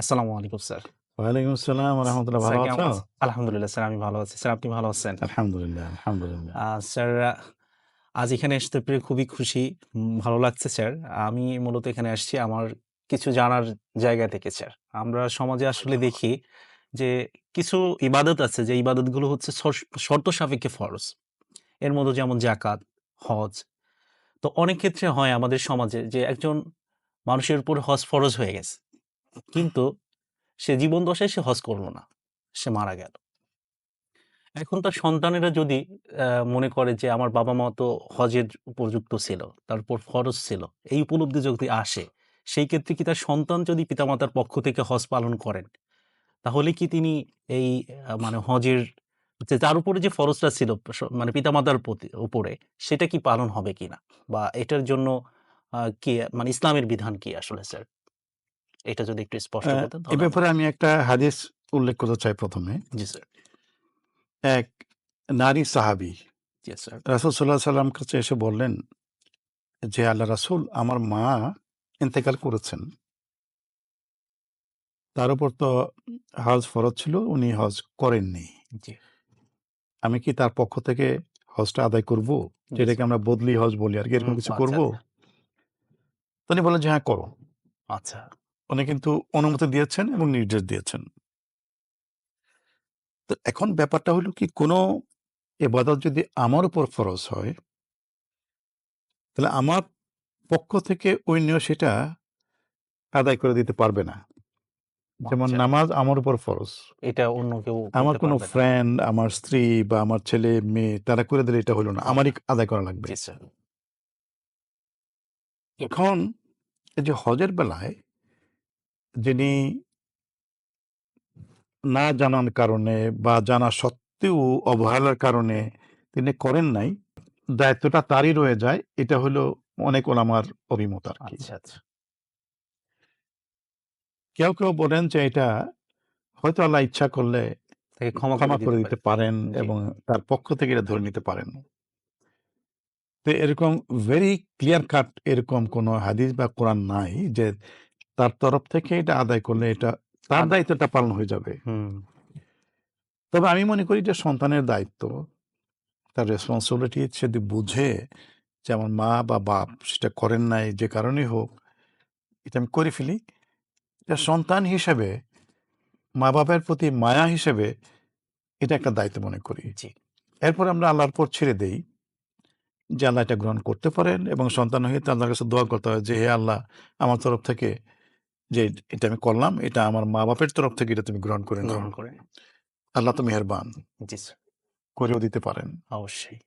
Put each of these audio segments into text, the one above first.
আসসালামু আলাইকুম স্যার। ওয়ালাইকুম আসসালাম রাহমাতুল্লাহ। ভালো? আছেন? আলহামদুলিল্লাহ স্যার আমি ভালো আছি। স্যার আপনি ভালো আছেন? আলহামদুলিল্লাহ, আলহামদুলিল্লাহ। স্যার আজ এখানে আসতে পেরে খুবই খুশি। ভালো লাগছে স্যার। আমি মূলত এখানে আসছি আমার কিছু জানার জায়গা থেকে স্যার। আমরা সমাজে আসলে দেখি যে কিছু ইবাদত আছে যে ইবাদতগুলো হচ্ছে শর্ত সাপেক্ষে ফরজ। এর মধ্যে যেমন জাকাত হজ। তো অনেক ক্ষেত্রে হয় আমাদের সমাজে যে একজন মানুষের উপর হজ ফরজ হয়ে গেছে। কিন্তু সে জীবন দশায় সে হজ করল না। সে মারা গেল। এখন তার সন্তানেরা যদি মনে করে যে আমার বাবা-মা তো হজের উপযুক্ত ছিল, তার উপর ফরজ ছিল। এই উপলব্ধি যদি আসে, সেই ক্ষেত্রে কি তার সন্তান যদি পিতামাতার পক্ষ থেকে হজ পালন করেন, তাহলে কি তিনি এই মানে হজের যে তার উপরে যে ফরজটা ছিল মানে পিতামাতার প্রতি উপরে সেটা কি পালন হবে কিনা? বা এটার জন্য কি মানে ইসলামের বিধান কি আসলে স্যার? এটা যদি একটু স্পষ্ট করতেন এ। ব্যাপারে আমি একটা হাদিস উল্লেখ করতে চাই ১ম এ। জি স্যার। এক নারী সাহাবী জি স্যার। রাসূল সাল্লাল্লাহু আলাইহি ওয়াসাল্লাম কাছে এসে বললেন যে, "আল্লাহ রাসূল আমার মা ইন্তেকাল করেছেন।" তার উপর তো হজ ফরজ ছিল, উনি হজ করেননি। জি। আমি কি তার পক্ষ থেকে হজটা আদায় করব? যেটাকে আমরা বদলি হজ বলি আর কি এরকম কিছু আচ্ছা, করব? তো উনি বললেন যে, "হ্যাঁ, করো।" আচ্ছা। উনি কিন্তু অনুমতি দিয়েছেন এবং নির্দেশ দিয়েছেন। তো এখন ব্যাপারটা হলো কি কোনো ইবাদত যদি আমার উপর ফরজ হয় তাহলে আমার পক্ষ থেকে অন্য সেটা আদায় করে দিতে পারবে না। যেমন আচ্ছা। নামাজ আমার উপর ফরজ। এটা অন্য কেউ আমার কোনো ফ্রেন্ড, আমার স্ত্রী বা আমার ছেলে-মেয়ে তারা করে দিলে এটা হলো না। আমারই আদায় করা লাগবে। এখন এই যে হজের বেলায় যিনি না জানার কারণে বা জানা সত্ত্বেও অবহেলার কারণে তিনি করেন নাই, দায়িত্বটা তারই রয়ে যায়। এটা হলো অনেক ওলামার অভিমত আরকি। আচ্ছা, আচ্ছা। কেউ, কেউ বলেন যে এটা হয়তো আল্লাহ ইচ্ছা করলে তাকে ক্ষমা ক্ষমা করে দিতে। পারেন এবং তার পক্ষ থেকে এটা ধরে নিতে পারেন। তো এরকম ভেরি ক্লিয়ার কাট এরকম কোনো হাদিস বা কোরআন নাই যে তার তরফ থেকে এটা আদায় করলে এটা তার দায়িত্বটা পালন হয়ে যাবে। হুম। তবে আমি মনে করি যে সন্তানের দায়িত্ব, তার রেসপন্সিবিলিটি যদি বুঝে যে আমার মা বা বাপ সেটা করেন নাই যে কারণেই হোক, এটা আমি করে ফেলি। এটা সন্তান হিসেবে মা-বাপের প্রতি মায়া হিসেবে এটা একটা দায়িত্ব মনে করি। এরপর আমরা আল্লাহর পর ছেড়ে দেই যে আল্লাহ এটা গ্রহণ করতে পারেন এবং সন্তান হয়ে আল্লাহর কাছে দোয়া করতে হয় যে, "হে আল্লাহ আমার তরফ থেকে যে এটা আমি করলাম, এটা আমার মা-বাপের তরফ থেকে এটা তুমি গ্রহণ করে গ্রহণ করে। আল্লাহ তো মেহরবান জি স্যার। করেও দিতে পারেন। অবশ্যই।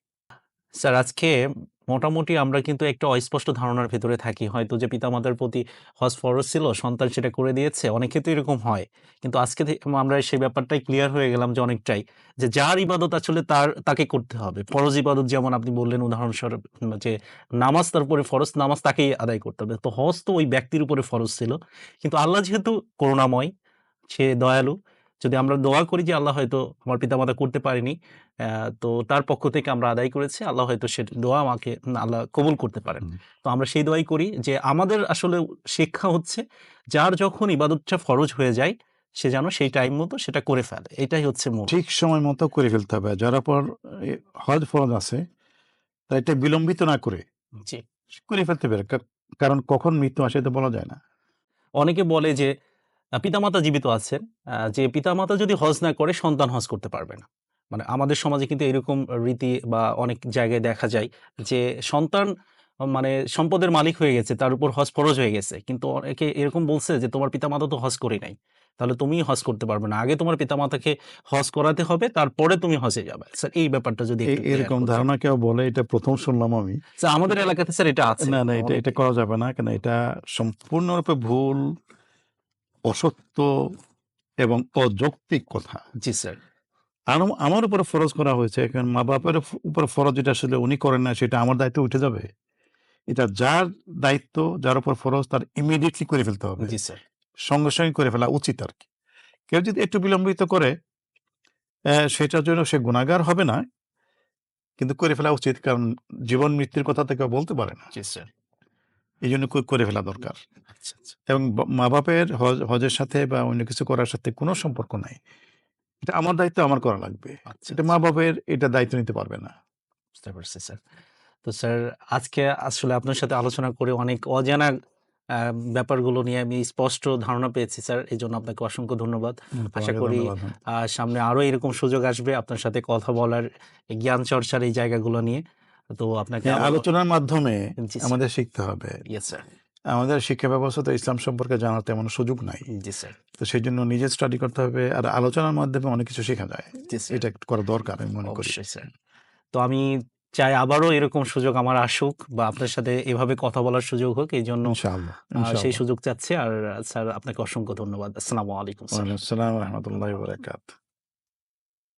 স্যার আজকে মোটামুটি আমরা কিন্তু একটা অস্পষ্ট ধারণার ভেতরে থাকি। হয়তো যে পিতামাতার প্রতি হজ ফরজ ছিল, সন্তান সেটা করে দিয়েছে। অনেক ক্ষেত্রে এরকম হয়। কিন্তু আজকে আমরা সেই ব্যাপারটাই ক্লিয়ার হয়ে গেলাম যে অনেকটাই। যে যার ইবাদত আসলে তার তাকে করতে হবে। ফরজ ইবাদত যেমন আপনি বললেন উদাহরণস্বরূপ যে নামাজ তার উপরে ফরজ, নামাজ তাকেই আদায় করতে হবে। তো হজ তো ওই ব্যক্তির উপরে ফরজ ছিল। কিন্তু আল্লাহ যেহেতু করুণাময়, সে দয়ালু। যদি আমরা দোয়া করি যে আল্লাহ হয়তো আমার পিতামাতা করতে পারেনি, তো তার পক্ষ থেকে আমরা আদায় করেছি। আল্লাহ হয়তো সে দোয়া আমাকে আল্লাহ কবুল করতে পারেন। তো আমরা সেই দোয়াই করি যে আমাদের আসলে শিক্ষা হচ্ছে যার যখন ইবাদতটা ফরজ হয়ে যায়, সে যেন সেই টাইম মতো সেটা করে ফেলে। এটাই হচ্ছে। ঠিক সময় মতো করে ফেলতে হবে। যার পর হজ ফরজ আছে, তা এটা বিলম্বিত না করে জি। করে ফেলতে পারে। কারণ কখন মৃত্যু আসে তো বলা যায় না। অনেকে বলে যে পিতামাতা জীবিত আছেন। যে পিতামাতা যদি হজ না করে সন্তান হজ করতে পারবে না। মানে আমাদের সমাজে কিন্তু এরকম রীতি বা অনেক জায়গায় দেখা যায় যে সন্তান মানে সম্পদের মালিক হয়ে গেছে, তার উপর হজ ফরজ হয়ে গেছে। কিন্তু অনেকে এরকম বলছে যে তোমার পিতামাতা তো হজ করে নাই। তাহলে তুমি হজ করতে পারবে না। আগে তোমার পিতামাতাকে হজ করাতে হবে, তারপরে তুমি হজে যাবে। স্যার এই ব্যাপারটা যদি এরকম ধারণা কেউ বলে এটা প্রথম শুনলাম আমি। স্যার আমাদের এলাকাতে স্যার এটা আছে। না, না এটা এটা করা যাবে না। কেন এটা সম্পূর্ণরূপে ভুল, অসত্য এবং অযৌক্তিক কথা। জি স্যার। আমার উপরে ফরজ করা হয়েছে। এখন মা-বাপের ফ উপরে ফরজ যেটা আসলে উনি করেন না সেটা আমার দায়িত্ব উঠে যাবে। এটা যার দায়িত্ব, যার উপর ফরজ তার ইমিডিয়েটলি করে ফেলতে হবে। জি স্যার। সঙ্গে, সঙ্গে করে ফেলা উচিত আর কি কেউ যদি একটু বিলম্বিত করে, সেটার জন্য সে গুণাগার হবে না। কিন্তু করে ফেলা উচিত। কারণ জীবন মৃত্যুর কথা তো কেউ বলতে পারে না। জি স্যার। এই জন্য করে ফেলা দরকার আচ্ছা, আচ্ছা। এবং মা বাপের হজের সাথে বা অন্য কিছু করার সাথে কোনো সম্পর্ক নাই এটা আমার দায়িত্ব আমার করা লাগবে আচ্ছা, এটা মা। বাপের এটা দায়িত্ব নিতে পারবে না বুঝতে পারছি স্যার। তো স্যার আজকে আসলে আপনার সাথে আলোচনা করে অনেক অজানা ব্যাপারগুলো নিয়ে আমি স্পষ্ট ধারণা পেয়েছি স্যার। এই জন্য আপনাকে অসংখ্য ধন্যবাদ। আশা করি সামনে আরও এরকম সুযোগ আসবে আপনার সাথে কথা বলার, জ্ঞান চর্চার এই জায়গাগুলো নিয়ে। তো আপনাকে হ্যাঁ, আলোচনার মাধ্যমে আমাদের শিখতে হবে আমাদের শিক্ষা ব্যবস্থা তো ইসলাম সম্পর্কে জানার তেমন সুযোগ নাই জি স্যার। তো সেই জন্য নিজে স্টাডি করতে হবে আর আলোচনার মাধ্যমে অনেক কিছু শেখা যায় এটা একটু করা দরকার আমি মনে করি স্যার। তো আমি চাই আবারও এরকম সুযোগ আমার আসুক বা আপনার সাথে এভাবে কথা বলার সুযোগ হোক। এই জন্য সেই সুযোগ চাচ্ছি। আর স্যার আপনাকে অসংখ্য ধন্যবাদ। আসসালামু আলাইকুম। আসসালাম রহমতুল্লাহ বরকাত